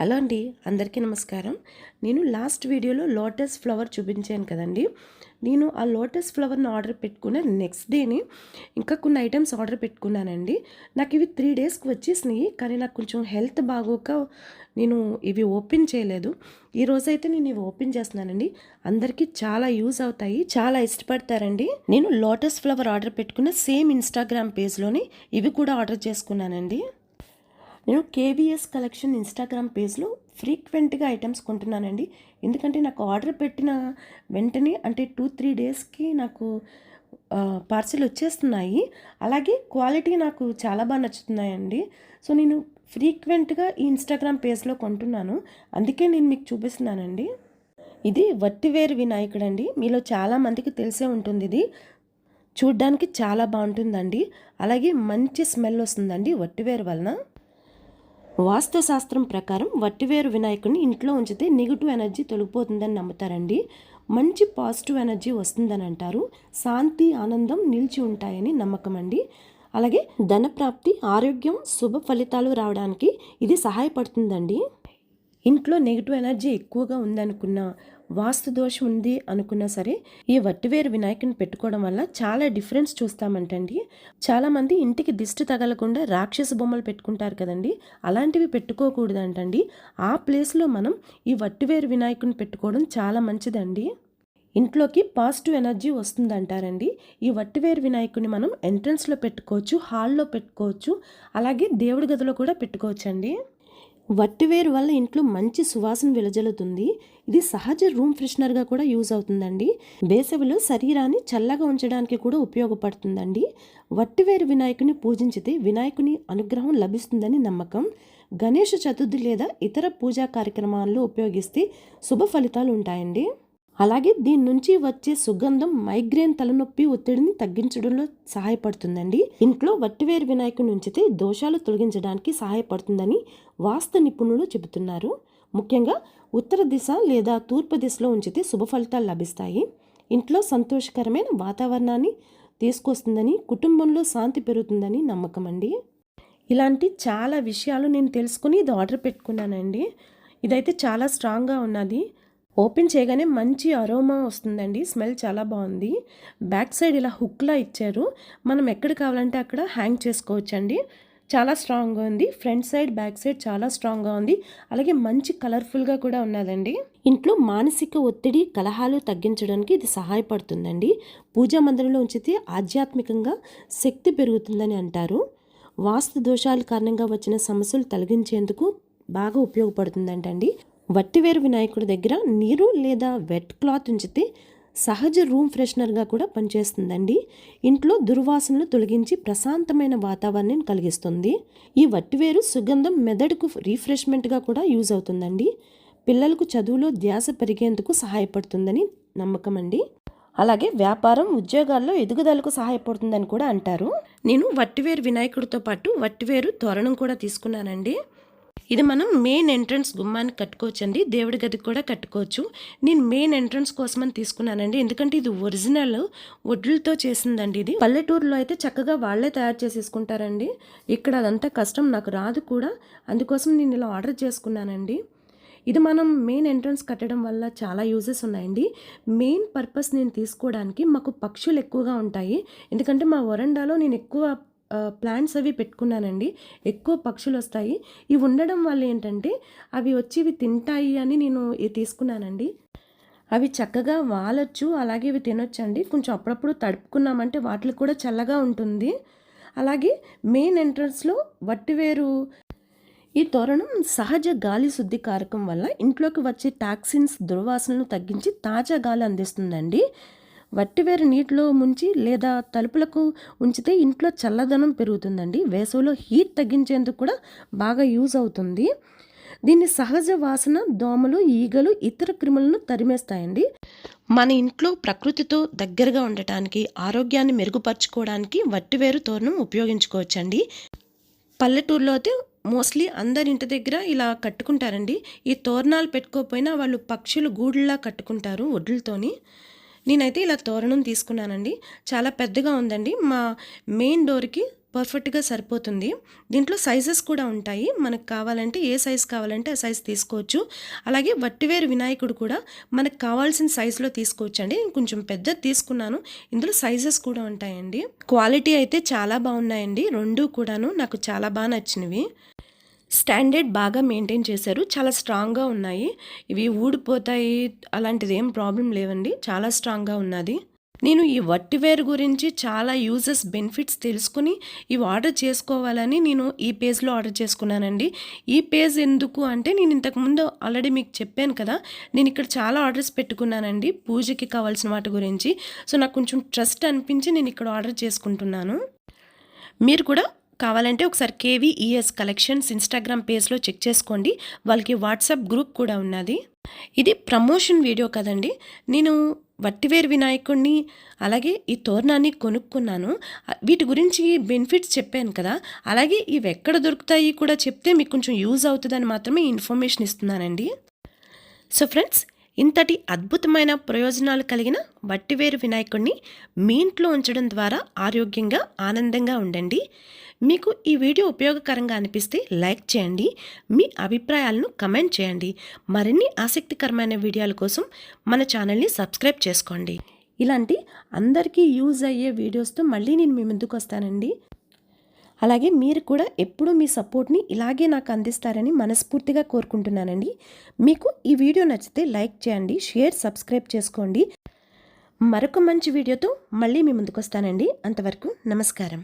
Hello అండి అందరికీ నమస్కారం. నేను లాస్ట్ వీడియోలో లోటస్ ఫ్లవర్ చూపించాను కదండి. నేను ఆ లోటస్ ఫ్లవర్ని ఆర్డర్ పెట్టుకున్న నెక్స్ట్ డేని ఇంకా కొన్ని ఐటమ్స్ ఆర్డర్ పెట్టుకున్నానండి. నాకు ఇవి త్రీ డేస్కి వచ్చేసినాయి కానీ నాకు కొంచెం హెల్త్ బాగోక నేను ఇవి ఓపెన్ చేయలేదు. ఈ రోజైతే నేను ఇవి ఓపెన్ చేస్తున్నానండి. అందరికీ చాలా యూజ్ అవుతాయి చాలా ఇష్టపడతారండి. నేను లోటస్ ఫ్లవర్ ఆర్డర్ పెట్టుకున్న సేమ్ ఇన్స్టాగ్రామ్ పేజ్లోని ఇవి కూడా ఆర్డర్ చేసుకున్నానండి. నేను కేవీఎస్ కలెక్షన్ ఇన్స్టాగ్రామ్ పేజ్లో ఫ్రీక్వెంట్గా ఐటమ్స్ కొంటున్నానండి. ఎందుకంటే నాకు ఆర్డర్ పెట్టిన వెంటనే అంటే టూ త్రీ డేస్కి నాకు పార్సిల్ వచ్చేస్తున్నాయి. అలాగే క్వాలిటీ నాకు చాలా బాగా నచ్చుతున్నాయండి. సో నేను ఫ్రీక్వెంట్గా ఈ ఇన్స్టాగ్రామ్ పేజ్లో కొంటున్నాను. అందుకే నేను మీకు చూపిస్తున్నానండి. ఇది వట్టివేరు వినాయకుడు అండి మీలో చాలామందికి తెలిసే ఉంటుంది ఇది. చూడ్డానికి చాలా బాగుంటుందండి. అలాగే మంచి స్మెల్ వస్తుందండి వట్టివేరు వలన. వాస్తుశాస్త్రం ప్రకారం వట్టివేరు వినాయకుడిని ఇంట్లో ఉంచితే నెగిటివ్ ఎనర్జీ తొలగిపోతుందని నమ్ముతారండి. మంచి పాజిటివ్ ఎనర్జీ వస్తుందని అంటారు. శాంతి ఆనందం నిలిచి ఉంటాయని నమ్మకం అండి అలాగే ధనప్రాప్తి ఆరోగ్యం శుభ ఫలితాలు రావడానికి ఇది సహాయపడుతుందండి. ఇంట్లో నెగిటివ్ ఎనర్జీ ఎక్కువగా ఉందనుకున్న వాస్తు దోషం ఉంది అనుకున్నా సరే ఈ వట్టివేరు వినాయకుని పెట్టుకోవడం వల్ల చాలా డిఫరెన్స్ చూస్తామంటండి. చాలామంది ఇంటికి దిష్టి తగలకుండా రాక్షస బొమ్మలు పెట్టుకుంటారు కదండి అలాంటివి పెట్టుకోకూడదంటండి. ఆ ప్లేస్లో మనం ఈ వట్టివేరు వినాయకుని పెట్టుకోవడం చాలా మంచిదండి. ఇంట్లోకి పాజిటివ్ ఎనర్జీ వస్తుందంటారండి. ఈ వట్టివేరు వినాయకుని మనం ఎంట్రన్స్లో పెట్టుకోవచ్చు హాల్లో పెట్టుకోవచ్చు అలాగే దేవుడి గదిలో కూడా పెట్టుకోవచ్చండి. వట్టివేరు వల్ల ఇంట్లో మంచి సువాసన వెలజల్లుతుంది. ఇది సహజ రూమ్ ఫ్రెషనర్గా కూడా యూజ్ అవుతుందండి. వేసవిలో శరీరాన్ని చల్లగా ఉంచడానికి కూడా ఉపయోగపడుతుందండి. వట్టివేరు వినాయకుని పూజించితే వినాయకుని అనుగ్రహం లభిస్తుందని నమ్మకం. గణేష చతుర్థి లేదా ఇతర పూజా కార్యక్రమాల్లో ఉపయోగిస్తే శుభ ఫలితాలు ఉంటాయండి. అలాగే దీని నుంచి వచ్చే సుగంధం మైగ్రేన్ తలనొప్పి ఒత్తిడిని తగ్గించడంలో సహాయపడుతుందండి. ఇంట్లో వట్టివేరు వినాయకుని ఉంచితే దోషాలు తొలగించడానికి సహాయపడుతుందని వాస్తు నిపుణులు చెబుతున్నారు. ముఖ్యంగా ఉత్తర దిశ లేదా తూర్పు దిశలో ఉంచితే శుభ ఫలితాలు లభిస్తాయి. ఇంట్లో సంతోషకరమైన వాతావరణాన్ని తీసుకొస్తుందని కుటుంబంలో శాంతి పెరుగుతుందని నమ్మకం అండి. ఇలాంటి చాలా విషయాలు నేను తెలుసుకుని ఇది ఆర్డర్ పెట్టుకున్నానండి. ఇదైతే చాలా స్ట్రాంగ్గా ఉన్నది. ఓపెన్ చేయగానే మంచి అరోమా వస్తుందండి. స్మెల్ చాలా బాగుంది. బ్యాక్ సైడ్ ఇలా హుక్లా ఇచ్చారు. మనం ఎక్కడ కావాలంటే అక్కడ హ్యాంగ్ చేసుకోవచ్చండి. చాలా స్ట్రాంగ్గా ఉంది. ఫ్రంట్ సైడ్ బ్యాక్ సైడ్ చాలా స్ట్రాంగ్గా ఉంది. అలాగే మంచి కలర్ఫుల్గా కూడా ఉన్నదండి. ఇంట్లో మానసిక ఒత్తిడి కలహాలు తగ్గించడానికి ఇది సహాయపడుతుందండి. పూజా మందిరంలో ఉంచితే ఆధ్యాత్మికంగా శక్తి పెరుగుతుందని అంటారు. వాస్తు దోషాల కారణంగా వచ్చిన సమస్యలు తొలగించేందుకు బాగా ఉపయోగపడుతుందంటండి. వట్టివేరు వినాయకుడి దగ్గర నీరు లేదా వెట్ క్లాత్ ఉంచితే సహజ రూమ్ ఫ్రెషనర్గా కూడా పనిచేస్తుందండి. ఇంట్లో దుర్వాసనలు తొలగించి ప్రశాంతమైన వాతావరణాన్ని కలిగిస్తుంది. ఈ వట్టివేరు సుగంధం మెదడుకు రీఫ్రెష్మెంట్గా కూడా యూజ్ అవుతుందండి. పిల్లలకు చదువులో ధ్యాస పెరిగేందుకు సహాయపడుతుందని నమ్మకం అండి. అలాగే వ్యాపారం ఉద్యోగాల్లో ఎదుగుదలకు సహాయపడుతుందని కూడా అంటారు. నేను వట్టివేరు వినాయకుడితో పాటు వట్టివేరు తోరణం కూడా తీసుకున్నానండి. ఇది మనం మెయిన్ ఎంట్రన్స్ గుమ్మానికి కట్టుకోవచ్చండి. దేవుడి గదికి కూడా కట్టుకోవచ్చు. నేను మెయిన్ ఎంట్రన్స్ కోసమని తీసుకున్నానండి. ఎందుకంటే ఇది ఒరిజినల్ వడ్లతో చేసిందండి ఇది. పల్లెటూరులో అయితే చక్కగా వాళ్ళే తయారు చేసేసుకుంటారండి. ఇక్కడ అదంతా కష్టం నాకు రాదు కూడా. అందుకోసం నేను ఇలా ఆర్డర్ చేసుకున్నానండి. ఇది మనం మెయిన్ ఎంట్రన్స్ కట్టడం వల్ల చాలా యూజెస్ ఉన్నాయండి. మెయిన్ పర్పస్ నేను తీసుకోవడానికి మాకు పక్షులు ఎక్కువగా ఉంటాయి. ఎందుకంటే మా వరండాలో నేను ఎక్కువ ప్లాంట్స్ అవి పెట్టుకున్నానండి. ఎక్కువ పక్షులు వస్తాయి. ఇవి ఉండడం వల్ల ఏంటంటే అవి వచ్చి ఇవి తింటాయి అని నేను తీసుకున్నానండి. అవి చక్కగా వాలొచ్చు అలాగే ఇవి తినొచ్చండి. కొంచెం అప్పుడప్పుడు తడుపుకున్నామంటే వాటికి కూడా చల్లగా ఉంటుంది. అలాగే మెయిన్ ఎంట్రన్స్లో వట్టివేరు. ఈ తోరణం సహజ గాలి శుద్ధి కారకం వల్ల ఇంట్లోకి వచ్చే టాక్సిన్స్ దుర్వాసనలు తగ్గించి తాజా గాలి అందిస్తుందండి. వట్టివేరు నీటిలో ముంచి లేదా తలుపులకు ఉంచితే ఇంట్లో చల్లదనం పెరుగుతుందండి. వేసవిలో హీట్ తగ్గించేందుకు కూడా బాగా యూజ్ అవుతుంది. దీన్ని సహజ వాసన దోమలు ఈగలు ఇతర క్రిములను తరిమేస్తాయండి. మన ఇంట్లో ప్రకృతితో దగ్గరగా ఉండటానికి ఆరోగ్యాన్ని మెరుగుపరచుకోవడానికి వట్టివేరు తోరణం ఉపయోగించుకోవచ్చండి. పల్లెటూరులో అయితే మోస్ట్లీ అందరి ఇంటి దగ్గర ఇలా కట్టుకుంటారండి. ఈ తోరణాలు పెట్టుకోకపోయినా వాళ్ళు పక్షులు గూడులా కట్టుకుంటారు వడ్లతోని నేనైతే ఇలా తోరణం తీసుకున్నానండి. చాలా పెద్దగా ఉందండి. మా మెయిన్ డోర్కి పర్ఫెక్ట్గా సరిపోతుంది. దీంట్లో సైజెస్ కూడా ఉంటాయి. మనకు కావాలంటే ఏ సైజ్ కావాలంటే ఆ సైజ్ తీసుకోవచ్చు. అలాగే వట్టివేరు వినాయకుడు కూడా మనకు కావాల్సిన సైజులో తీసుకోవచ్చు అండి నేను కొంచెం పెద్దది తీసుకున్నాను. ఇందులో సైజెస్ కూడా ఉంటాయండి. క్వాలిటీ అయితే చాలా బాగున్నాయండి. రెండు కూడాను నాకు చాలా బాగా నచ్చినవి. స్టాండర్డ్ బాగా మెయింటైన్ చేశారు. చాలా స్ట్రాంగ్గా ఉన్నాయి. ఇవి ఊడిపోతాయి. అలాంటిది ఏం ప్రాబ్లం లేవండి. చాలా స్ట్రాంగ్గా ఉన్నది. నేను ఈ వట్టివేర్ గురించి చాలా యూజెస్ బెనిఫిట్స్ తెలుసుకుని ఇవి ఆర్డర్ చేసుకోవాలని నేను ఈ పేజ్లో ఆర్డర్ చేసుకున్నానండి. ఈ పేజ్ ఎందుకు అంటే నేను ఇంతకుముందు ఆల్రెడీ మీకు చెప్పాను కదా నేను ఇక్కడ చాలా ఆర్డర్స్ పెట్టుకున్నానండి పూజకి కావాల్సిన వాటి గురించి. సో నాకు కొంచెం ట్రస్ట్ అనిపించి నేను ఇక్కడ ఆర్డర్ చేసుకుంటున్నాను. మీరు కూడా కావాలంటే ఒకసారి కేవీఈఎస్ కలెక్షన్స్ ఇన్స్టాగ్రామ్ పేజ్లో చెక్ చేసుకోండి. వాళ్ళకి వాట్సాప్ గ్రూప్ కూడా ఉన్నది. ఇది ప్రమోషన్ వీడియో కదండి. నేను వట్టివేరు వినాయకుడిని అలాగే ఈ తోరణాన్ని కొనుక్కున్నాను. వీటి గురించి బెనిఫిట్స్ చెప్పాను కదా. అలాగే ఇవి ఎక్కడ దొరుకుతాయి కూడా చెప్తే మీకు కొంచెం యూజ్ అవుతుందని మాత్రమే ఇన్ఫర్మేషన్ ఇస్తున్నానండి. సో ఫ్రెండ్స్ ఇంతటి అద్భుతమైన ప్రయోజనాలు కలిగిన వట్టివేరు వినాయకుడిని మీ ఇంట్లో ఉంచడం ద్వారా ఆరోగ్యంగా ఆనందంగా ఉండండి. మీకు ఈ వీడియో ఉపయోగకరంగా అనిపిస్తే లైక్ చేయండి. మీ అభిప్రాయాలను కమెంట్ చేయండి. మరిన్ని ఆసక్తికరమైన వీడియోల కోసం మన ఛానల్ని సబ్స్క్రైబ్ చేసుకోండి. ఇలాంటి అందరికీ యూజ్ అయ్యే వీడియోస్తో మళ్ళీ నేను మీ ముందుకు వస్తానండి. అలాగే మీరు కూడా ఎప్పుడూ మీ సపోర్ట్ని ఇలాగే నాకు అందిస్తారని మనస్ఫూర్తిగా కోరుకుంటున్నానండి. మీకు ఈ వీడియో నచ్చితే లైక్ చేయండి షేర్ సబ్స్క్రైబ్ చేసుకోండి. మరొక మంచి వీడియోతో మళ్ళీ మీ ముందుకు వస్తానండి అంతవరకు నమస్కారం.